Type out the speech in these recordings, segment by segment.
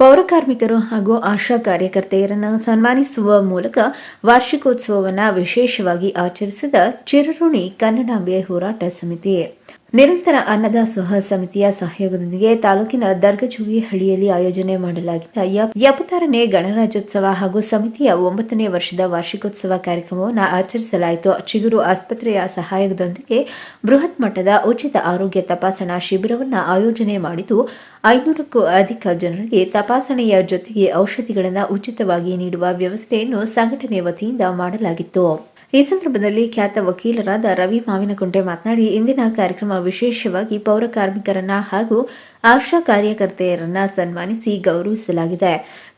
ಪೌರ ಕಾರ್ಮಿಕರು ಹಾಗೂ ಆಶಾ ಕಾರ್ಯಕರ್ತೆಯರನ್ನು ಸನ್ಮಾನಿಸುವ ಮೂಲಕ ವಾರ್ಷಿಕೋತ್ಸವವನ್ನು ವಿಶೇಷವಾಗಿ ಆಚರಿಸಿದ ಚಿರಋಣಿ ಕನ್ನಡಾಂಬೆ ಹೋರಾಟ ಸಮಿತಿ. ನಿರಂತರ ಅನ್ನದಾಸೋಹ ಸಮಿತಿಯ ಸಹಯೋಗದೊಂದಿಗೆ ತಾಲೂಕಿನ ದರ್ಗಜುಗಿ ಹಳ್ಳಿಯಲ್ಲಿ ಆಯೋಜನೆ ಮಾಡಲಾಗಿದ್ದ ಎಪ್- ಎಪ್ಪತ್ತಾರನೇ ಗಣರಾಜ್ಯೋತ್ಸವ ಹಾಗೂ ಸಮಿತಿಯ ಒಂಬತ್ತನೇ ವರ್ಷದ ವಾರ್ಷಿಕೋತ್ಸವ ಕಾರ್ಯಕ್ರಮವನ್ನು ಆಚರಿಸಲಾಯಿತು. ಚಿಗುರು ಆಸ್ಪತ್ರೆಯ ಸಹಾಯದೊಂದಿಗೆ ಬೃಹತ್ ಮಟ್ಟದ ಉಚಿತ ಆರೋಗ್ಯ ತಪಾಸಣಾ ಶಿಬಿರವನ್ನು ಆಯೋಜನೆ ಮಾಡಿದ್ದು, ಐನೂರಕ್ಕೂ ಅಧಿಕ ಜನರಿಗೆ ತಪಾಸಣೆಯ ಜೊತೆಗೆ ಔಷಧಿಗಳನ್ನು ಉಚಿತವಾಗಿ ನೀಡುವ ವ್ಯವಸ್ಥೆಯನ್ನು ಸಂಘಟನೆ ವತಿಯಿಂದ ಮಾಡಲಾಗಿತ್ತು. ಈ ಸಂದರ್ಭದಲ್ಲಿ ಖ್ಯಾತ ವಕೀಲರಾದ ರವಿ ಮಾವಿನಕುಂಟೆ ಮಾತನಾಡಿ, ಇಂದಿನ ಕಾರ್ಯಕ್ರಮ ವಿಶೇಷವಾಗಿ ಪೌರ ಕಾರ್ಮಿಕರನ್ನ ಹಾಗೂ ಆಶಾ ಕಾರ್ಯಕರ್ತೆಯರನ್ನ ಸನ್ಮಾನಿಸಿ ಗೌರವಿಸಲಾಗಿದೆ.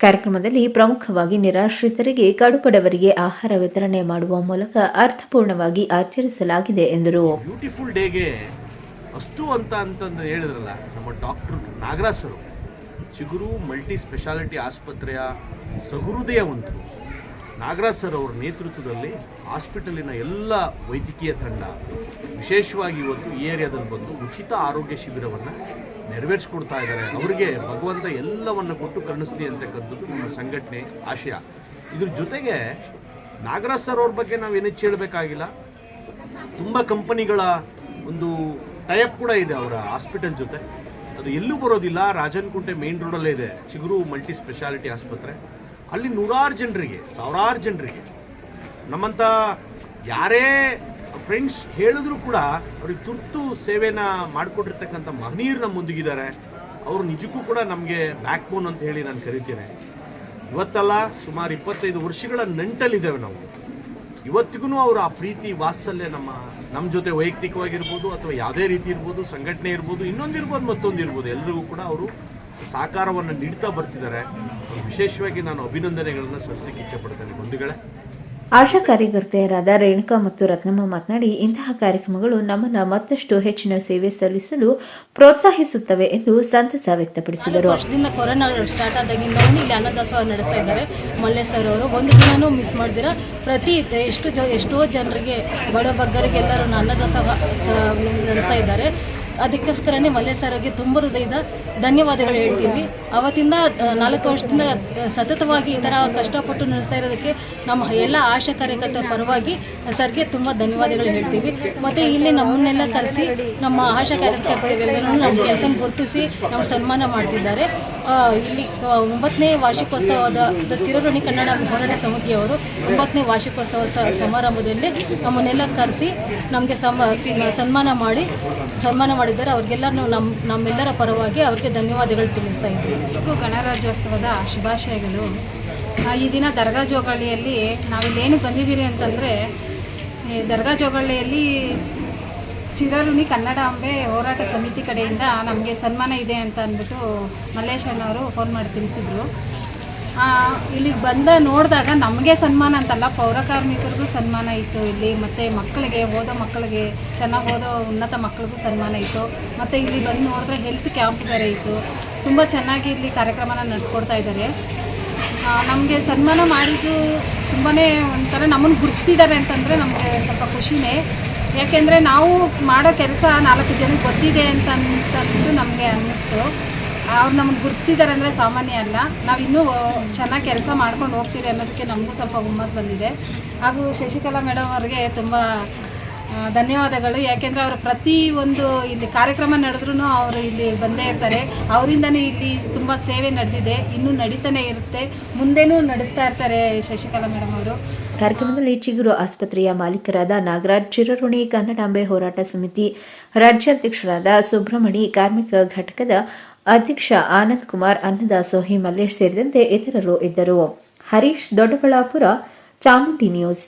ಕಾರ್ಯಕ್ರಮದಲ್ಲಿ ಪ್ರಮುಖವಾಗಿ ನಿರಾಶ್ರಿತರಿಗೆ, ಕಡುಬಡವರಿಗೆ ಆಹಾರ ವಿತರಣೆ ಮಾಡುವ ಮೂಲಕ ಅರ್ಥಪೂರ್ಣವಾಗಿ ಆಚರಿಸಲಾಗಿದೆ ಎಂದರು. ಬ್ಯೂಟಿಫುಲ್ ಡೇಗೆ ಅಷ್ಟು ಅಂತ ಅಂತಂದು ಹೇಳಿದ್ರಲ್ಲ, ನಮ್ಮ doctor Nagaraj sir Chiguru multi speciality ಆಸ್ಪತ್ರೆಯ ಸಹೃದಯವಂತರು. ನಾಗರಾಜ್ ಸರ್ ಅವರ ನೇತೃತ್ವದಲ್ಲಿ ಹಾಸ್ಪಿಟಲಿನ ಎಲ್ಲ ವೈದ್ಯಕೀಯ ತಂಡ ವಿಶೇಷವಾಗಿ ಇವತ್ತು ಈ ಏರಿಯಾದಲ್ಲಿ ಬಂದು ಉಚಿತ ಆರೋಗ್ಯ ಶಿಬಿರವನ್ನು ನೆರವೇರಿಸ್ಕೊಡ್ತಾ ಇದ್ದಾರೆ. ಅವರಿಗೆ ಭಗವಂತ ಎಲ್ಲವನ್ನು ಕೊಟ್ಟು ಕರುಣಿಸ್ಲಿ ಅಂತಕ್ಕಂಥದ್ದು ನಮ್ಮ ಸಂಘಟನೆ ಆಶಯ. ಇದ್ರ ಜೊತೆಗೆ ನಾಗರಾಜ್ ಸರ್ ಅವ್ರ ಬಗ್ಗೆ ನಾವು ಏನಕ್ಕೆ ಹೇಳಬೇಕಾಗಿಲ್ಲ. ತುಂಬ ಕಂಪನಿಗಳ ಒಂದು ಟೈಪ್ ಕೂಡ ಇದೆ ಅವರ ಹಾಸ್ಪಿಟಲ್ ಜೊತೆ. ಅದು ಎಲ್ಲೂ ಬರೋದಿಲ್ಲ. ರಾಜನ್ಕುಂಟೆ ಮೇನ್ ರೋಡಲ್ಲೇ ಇದೆ. ಚಿಗುರು ಮಲ್ಟಿ ಸ್ಪೆಷಾಲಿಟಿ ಆಸ್ಪತ್ರೆ. ಅಲ್ಲಿ ನೂರಾರು ಜನರಿಗೆ, ಸಾವಿರಾರು ಜನರಿಗೆ ನಮ್ಮಂಥ ಯಾರೇ ಫ್ರೆಂಡ್ಸ್ ಹೇಳಿದ್ರು ಕೂಡ ಅವ್ರಿಗೆ ತುರ್ತು ಸೇವೆನ ಮಾಡಿಕೊಟ್ಟಿರ್ತಕ್ಕಂಥ ಮಹನೀಯರು ನಮ್ಮ ಮುಂದಿಗಿದ್ದಾರೆ ಅವರು ನಿಜಕ್ಕೂ ಕೂಡ ನಮಗೆ ಬ್ಯಾಕ್ ಬೋನ್ ಅಂತ ಹೇಳಿ ನಾನು ಕರಿತೇನೆ. ಇವತ್ತಲ್ಲ ಸುಮಾರು ಇಪ್ಪತ್ತೈದು ವರ್ಷಗಳ ನಂಟಲ್ಲಿದ್ದೇವೆ ನಾವು. ಇವತ್ತಿಗೂ ಅವರು ಆ ಪ್ರೀತಿ ವಾತ್ಸಲ್ಯ ನಮ್ಮ ನಮ್ಮ ಜೊತೆ ವೈಯಕ್ತಿಕವಾಗಿರ್ಬೋದು ಅಥವಾ ಯಾವುದೇ ರೀತಿ ಇರ್ಬೋದು, ಸಂಘಟನೆ ಇರ್ಬೋದು, ಇನ್ನೊಂದಿರ್ಬೋದು, ಮತ್ತೊಂದಿರ್ಬೋದು, ಎಲ್ರಿಗೂ ಕೂಡ ಅವರು ಸಹಕಾರವನ್ನು ನೀಡ್ತಾ ಬರ್ತಿದ್ದಾರೆ. ವಿಶೇಷವಾಗಿ ನಾನು ಅಭಿನಂದನೆಗಳನ್ನು ಸಲ್ಲಿಸಲಿಕ್ಕೆ ಇಚ್ಛೆಪಡ್ತೇನೆ. ಬಂಧುಗಳೇ. ಆಶಾ ಕಾರ್ಯಕರ್ತೆಯರಾದ ರೇಣುಕಾ ಮತ್ತು ರತ್ನಮ್ಮ ಮಾತನಾಡಿ ಇಂತಹ ಕಾರ್ಯಕ್ರಮಗಳು ನಮ್ಮನ್ನು ಮತ್ತಷ್ಟು ಹೆಚ್ಚಿನ ಸೇವೆ ಸಲ್ಲಿಸಲು ಪ್ರೋತ್ಸಾಹಿಸುತ್ತವೆ ಎಂದು ಸಂತಸ ವ್ಯಕ್ತಪಡಿಸಿದರು. ವರ್ಷದಿಂದ ಕೊರೋನಾ ಸ್ಟಾರ್ಟ್ ಆದಾಗಿಂದ ಇಲ್ಲಿ ಅನ್ನದಾಸೋಹ ನಡೆಸ್ತಾ ಇದ್ದಾರೆ. ಮಲ್ಲೇಶ್ ಸರ್ ಅವರು ಒಂದು ದಿನನೂ ಮಿಸ್ ಮಾಡಿದಿರ? ಪ್ರತಿ ಎಷ್ಟು ಜ ಎಷ್ಟೋ ಜನರಿಗೆ ಬಡ ಬಗ್ಗರಿಗೆಲ್ಲರೂ ಅನ್ನದಾಸೋಹ ನಡೆಸ್ತಾ ಇದ್ದಾರೆ. ಅದಕ್ಕೋಸ್ಕರನೇ ಮಲ್ಲೇಶ್ ಸರ್ಗೆ ತುಂಬ ಹೃದಯದ ಧನ್ಯವಾದಗಳು ಹೇಳ್ತೀವಿ. ಅವತ್ತಿಂದ ನಾಲ್ಕು ವರ್ಷದಿಂದ ಸತತವಾಗಿ ಈ ಥರ ಕಷ್ಟಪಟ್ಟು ನಡೆಸ್ತಾ ಇರೋದಕ್ಕೆ ನಮ್ಮ ಎಲ್ಲ ಆಶಾ ಕಾರ್ಯಕರ್ತರ ಪರವಾಗಿ ಸರ್ಗೆ ತುಂಬ ಧನ್ಯವಾದಗಳು ಹೇಳ್ತೀವಿ. ಮತ್ತು ಇಲ್ಲಿ ನಮ್ಮನ್ನೆಲ್ಲ ಕರೆಸಿ, ನಮ್ಮ ಆಶಾ ಕಾರ್ಯಕರ್ತರೆಲ್ಲರೂ ನಮ್ಮ ಕೆಲಸ ಗುರುತಿಸಿ, ನಮ್ಮ ಸನ್ಮಾನ ಮಾಡ್ತಿದ್ದಾರೆ. ಇಲ್ಲಿ ಒಂಬತ್ತನೇ ವಾರ್ಷಿಕೋತ್ಸವದ ಚಿರಋಣಿ ಕನ್ನಡ ಹೋರಾಟ ಸಮಿತಿಯವರು ಒಂಬತ್ತನೇ ವಾರ್ಷಿಕೋತ್ಸವ ಸಮಾರಂಭದಲ್ಲಿ ನಮ್ಮನ್ನೆಲ್ಲ ಕರೆಸಿ ನಮಗೆ ಸಮ ಸನ್ಮಾನ ಮಾಡಿ, ಸನ್ಮಾನ ಮಾಡಿದ್ದಾರೆ. ಅವ್ರಿಗೆಲ್ಲರೂ ನಮ್ಮ ನಮ್ಮೆಲ್ಲರ ಪರವಾಗಿ ಅವ್ರಿಗೆ ಧನ್ಯವಾದಗಳು ತಿಳಿಸ್ತಾ ಇದ್ದೀವಿ ಗಣರಾಜ್ಯೋತ್ಸವದ ಶುಭಾಶಯಗಳು. ಈ ದಿನ ದರ್ಗಾ ಜೋಗಳ್ಳಿಯಲ್ಲಿ ನಾವಿಲ್ಲೇನು ಬಂದಿದ್ದೀರಿ ಅಂತಂದರೆ ದರ್ಗಾ ಜೋಗಳಿಯಲ್ಲಿ ಚಿರಋಣಿ ಕನ್ನಡಾಂಬೆ ಹೋರಾಟ ಸಮಿತಿ ಕಡೆಯಿಂದ ನಮಗೆ ಸನ್ಮಾನ ಇದೆ ಅಂತ ಅಂದ್ಬಿಟ್ಟು ಮಲ್ಲೇಶ್ ಅಣ್ಣವರು ಫೋನ್ ಮಾಡಿ ತಿಳಿಸಿದ್ರು. ಇಲ್ಲಿಗೆ ಬಂದ ನೋಡಿದಾಗ ನಮಗೆ ಸನ್ಮಾನ ಅಂತಲ್ಲ, ಪೌರ ಕಾರ್ಮಿಕರಿಗೂ ಸನ್ಮಾನ ಇತ್ತು ಇಲ್ಲಿ, ಮತ್ತು ಮಕ್ಕಳಿಗೆ, ಓದೋ ಮಕ್ಕಳಿಗೆ, ಚೆನ್ನಾಗಿ ಓದೋ ಉನ್ನತ ಮಕ್ಕಳಿಗೂ ಸನ್ಮಾನ ಇತ್ತು. ಮತ್ತು ಇಲ್ಲಿ ಬಂದು ನೋಡಿದ್ರೆ ಹೆಲ್ತ್ ಕ್ಯಾಂಪ್ ಬೇರೆ ಇತ್ತು. ತುಂಬ ಚೆನ್ನಾಗಿ ಇಲ್ಲಿ ಕಾರ್ಯಕ್ರಮನ ನಡೆಸ್ಕೊಡ್ತಾ ಇದ್ದಾರೆ ನಮಗೆ ಸನ್ಮಾನ ಮಾಡಿದ್ದು ತುಂಬಾ ಒಂಥರ ನಮ್ಮನ್ನು ಗುರುತಿಸಿದ್ದಾರೆ ಅಂತಂದರೆ ನಮಗೆ ಸ್ವಲ್ಪ ಖುಷಿನೇ. ಯಾಕೆಂದರೆ ನಾವು ಮಾಡೋ ಕೆಲಸ ನಾಲ್ಕು ಜನಕ್ಕೆ ಗೊತ್ತಿದೆ ಅಂತ ಅಂತಂದು ನಮಗೆ ಅನ್ನಿಸ್ತು. ಅವ್ರು ನಮ್ಗೆ ಗುರುತಿಸಿದ್ದಾರೆ ಅಂದರೆ ಸಾಮಾನ್ಯ ಅಲ್ಲ. ನಾವು ಇನ್ನೂ ಚೆನ್ನಾಗಿ ಕೆಲಸ ಮಾಡ್ಕೊಂಡು ಹೋಗ್ತೀವಿ ಅನ್ನೋದಕ್ಕೆ ನಮಗೂ ಸ್ವಲ್ಪ ಹುಮ್ಮಸ್ ಬಂದಿದೆ. ಹಾಗೂ ಶಶಿಕಲಾ ಮೇಡಮ್ ಅವ್ರಿಗೆ ತುಂಬ ಧನ್ಯವಾದಗಳು. ಯಾಕೆಂದರೆ ಅವರು ಪ್ರತಿ ಒಂದು ಇಲ್ಲಿ ಕಾರ್ಯಕ್ರಮ ನಡೆದ್ರೂ ಅವರು ಇಲ್ಲಿ ಬಂದೇ ಇರ್ತಾರೆ. ಅವರಿಂದನೇ ಇಲ್ಲಿ ತುಂಬ ಸೇವೆ ನಡೆದಿದೆ. ಇನ್ನೂ ನಡೀತಾನೆ ಇರುತ್ತೆ. ಮುಂದೆನೂ ನಡೆಸ್ತಾ ಇರ್ತಾರೆ ಶಶಿಕಲಾ ಮೇಡಮ್ ಅವರು. ಕಾರ್ಯಕ್ರಮದಲ್ಲಿ ಚಿಗುರು ಆಸ್ಪತ್ರೆಯ ಮಾಲೀಕರಾದ ನಾಗರಾಜ್, ಚಿರಋಣಿ, ಕನ್ನಡಾಂಬೆ ಹೋರಾಟ ಸಮಿತಿ ರಾಜ್ಯಾಧ್ಯಕ್ಷರಾದ ಸುಬ್ರಹ್ಮಣಿ, ಕಾರ್ಮಿಕ ಘಟಕದ ಅಧ್ಯಕ್ಷ ಆನಂದ್ ಕುಮಾರ್ ಅನ್ನದಾಸೋಹಿ ಮಲ್ಲೇಶ್ ಸೇರಿದಂತೆ ಇತರರು ಇದ್ದರು. ಹರೀಶ್ ದೊಡ್ಡಬಳ್ಳಾಪುರ ಚಾಮುಂಡಿ ನ್ಯೂಸ್.